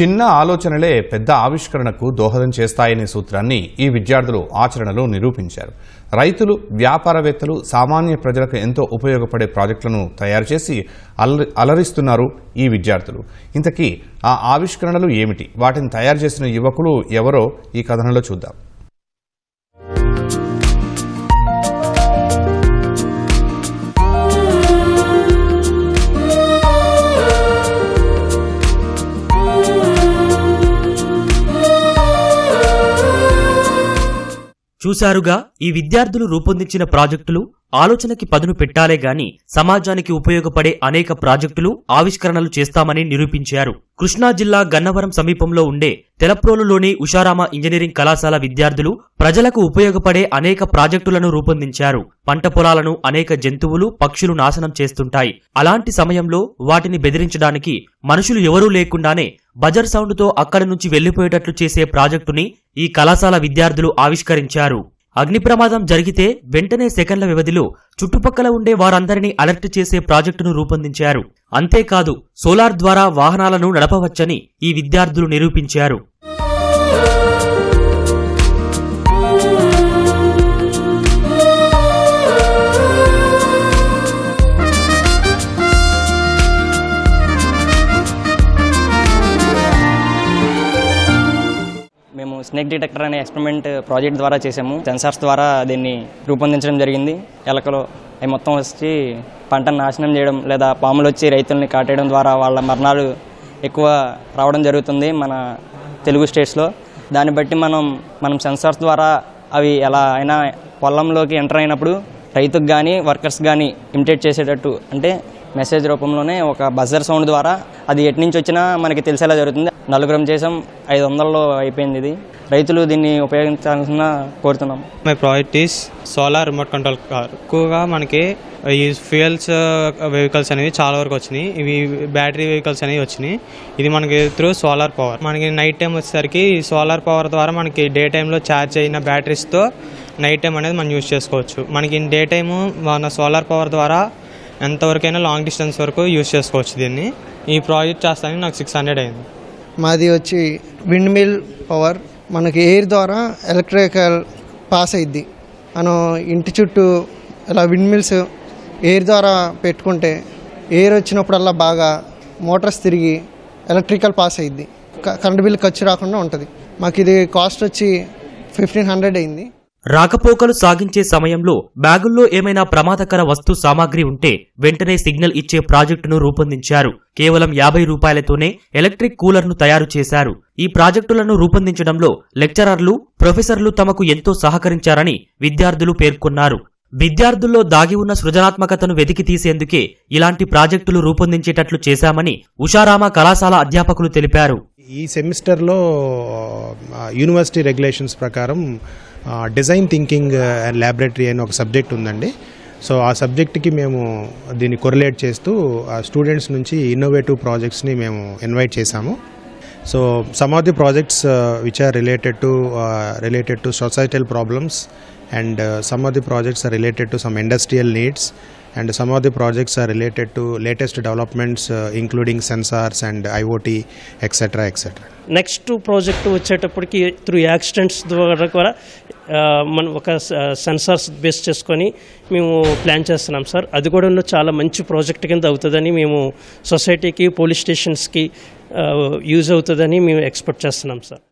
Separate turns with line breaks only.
చిన్న ఆలోచనలే పెద్ద ఆవిష్కరణకు దోహదం చేస్తాయనే సూత్రాన్ని ఈ విద్యార్థులు ఆచరణలో నిరూపించారు. రైతులు వ్యాపారవేత్తలు సామాన్య ప్రజలకు ఎంతో ఉపయోగపడే ప్రాజెక్టులను తయారు చేసి అలరి అలరిస్తున్నారు ఈ విద్యార్థులు. ఇంతకీ ఆ ఆవిష్కరణలు ఏమిటి? వాటిని తయారు చేసిన యువకులు ఎవరో ఈ కథనంలో చూద్దాం.
చూశారుగా ఈ విద్యార్థులు రూపొందించిన ప్రాజెక్టులు ఆలోచనకి పదును పెట్టాలే గాని సమాజానికి ఉపయోగపడే అనేక ప్రాజెక్టులు ఆవిష్కరణలు చేస్తామని నిరూపించారు. కృష్ణా జిల్లా గన్నవరం సమీపంలో ఉండే తెలప్రోలులోని ఉషారామ ఇంజనీరింగ్ కళాశాల విద్యార్థులు ప్రజలకు ఉపయోగపడే అనేక ప్రాజెక్టులను రూపొందించారు. పంట పొలాలను అనేక జంతువులు పక్షులు నాశనం చేస్తుంటాయి. అలాంటి సమయంలో వాటిని బెదిరించడానికి మనుషులు ఎవరూ లేకుండానే బజర్ సౌండ్తో అక్కడి నుంచి వెళ్ళిపోయేటట్లు చేసే ప్రాజెక్టుని ఈ కళాశాల విద్యార్థులు ఆవిష్కరించారు. అగ్ని ప్రమాదం జరిగితే వెంటనే సెకండ్ల వ్యవధిలో చుట్టుపక్కల ఉండే వారందరినీ అలర్ట్ చేసే ప్రాజెక్టును రూపొందించారు. అంతేకాదు సోలార్ ద్వారా వాహనాలను నడపవచ్చని ఈ విద్యార్థులు నిరూపించారు.
మేము స్నేక్ డిటెక్టర్ అనే ఎక్స్పెరిమెంట్ ప్రాజెక్ట్ uh, ద్వారా చేసాము సెన్సార్స్ ద్వారా దీన్ని రూపొందించడం జరిగింది. ఎలకలు అవి మొత్తం వచ్చి పంటను నాశనం చేయడం లేదా పాములు వచ్చి రైతుల్ని కాటేయడం ద్వారా వాళ్ళ మరణాలు ఎక్కువ రావడం జరుగుతుంది మన తెలుగు స్టేట్స్లో దాన్ని బట్టి మనం మనం సెన్సార్స్ ద్వారా అవి ఎలా అయినా పొలంలోకి ఎంటర్ అయినప్పుడు రైతుకు కానీ వర్కర్స్ కానీ ఇమిటేట్ చేసేటట్టు అంటే మెసేజ్ రూపంలోనే ఒక బజర్ సౌండ్ ద్వారా అది ఎటు నుంచి వచ్చినా మనకి తెలిసేలా జరుగుతుంది. నలుగురం చేసాం ఐదు వందల్లో అయిపోయింది ఇది. రైతులు దీన్ని ఉపయోగించాల్సిన కోరుతున్నాం.
My project is solar remote control car ఎక్కువగా మనకి ఈ ఫ్యూయల్స్ వెహికల్స్ uh, అనేవి చాలా వరకు వచ్చినాయి. ఇవి బ్యాటరీ వెహికల్స్ అనేవి వచ్చినాయి. ఇది మనకి త్రూ సోలార్ పవర్ మనకి నైట్ టైం వచ్చేసరికి సోలార్ పవర్ ద్వారా మనకి డే టైంలో ఛార్జ్ అయిన బ్యాటరీస్తో నైట్ టైం అనేది మనం యూజ్ చేసుకోవచ్చు. మనకి డే టైము మన సోలార్ పవర్ ద్వారా ఎంతవరకైనా లాంగ్ డిస్టెన్స్ వరకు యూజ్ చేసుకోవచ్చు దీన్ని. ఈ ప్రాజెక్ట్ చేస్తానికి నాకు సిక్స్ హండ్రెడ్ అయింది.
మాది వచ్చి విండ్ మిల్ పవర్ మనకి ఎయిర్ ద్వారా ఎలక్ట్రికల్ పాస్ అయింది మనం ఇంటి చుట్టూ ఇలా విండ్ మిల్స్ ఎయిర్ ద్వారా పెట్టుకుంటే ఎయిర్ వచ్చినప్పుడల్లా బాగా మోటార్స్ తిరిగి ఎలక్ట్రికల్ పాస్ అయింది క- కరెంట్ బిల్ ఖర్చు రాకుండా ఉంటుంది. మాకు ఇది కాస్ట్ వచ్చి ఫిఫ్టీన్ హండ్రెడ్ అయింది.
రాకపోకలు సాగించే సమయంలో బ్యాగుల్లో ఏమైనా ప్రమాదకర వస్తు సామాగ్రి ఉంటే వెంటనే సిగ్నల్ ఇచ్చే ప్రాజెక్టును రూపొందించారు. కేవలం యాభై రూపాయలతోనే ఎలక్ట్రిక్ కూలర్ను తయారు చేశారు. ఈ ప్రాజెక్టులను రూపొందించడంలో లెక్చరర్లు ప్రొఫెసర్లు తమకు ఎంతో సహకరించారని విద్యార్థులు పేర్కొన్నారు. విద్యార్థుల్లో దాగి ఉన్న సృజనాత్మకతను వెతికి తీసేందుకే ఇలాంటి ప్రాజెక్టులు రూపొందించేటట్లు చేశామని ఉషారామ కళాశాల అధ్యాపకులు తెలిపారు.
ఈ సెమిస్టర్లో యూనివర్సిటీ రెగ్యులేషన్స్ ప్రకారం డిజైన్ థింకింగ్ అండ్ ల్యాబొరేటరీ అని ఒక సబ్జెక్ట్ ఉందండి. సో ఆ సబ్జెక్ట్కి మేము దీన్ని కొరిలేట్ చేస్తూ ఆ స్టూడెంట్స్ నుంచి ఇన్నోవేటివ్ ప్రాజెక్ట్స్ని మేము ఇన్వైట్ చేశాము. So some of the projects which are related to related to societal problems and some of the projects are related to some industrial needs and some of the projects are related to latest developments uh, including sensors and IoT etc etc
next project వచ్చేటప్పటికి through accidents ద్వారా కూడా uh, మనం ఒక uh, sensors base చేసుకొని మేము plan చేస్తున్నాం sir. అది కూడా చాలా మంచి ప్రాజెక్ట్ కింద అవుతుందని మేము సొసైటీకి పోలీస్ స్టేషన్స్కి యూజ్ అవుతుందని మేము ఎక్స్పెక్ట్ చేస్తున్నాం సార్.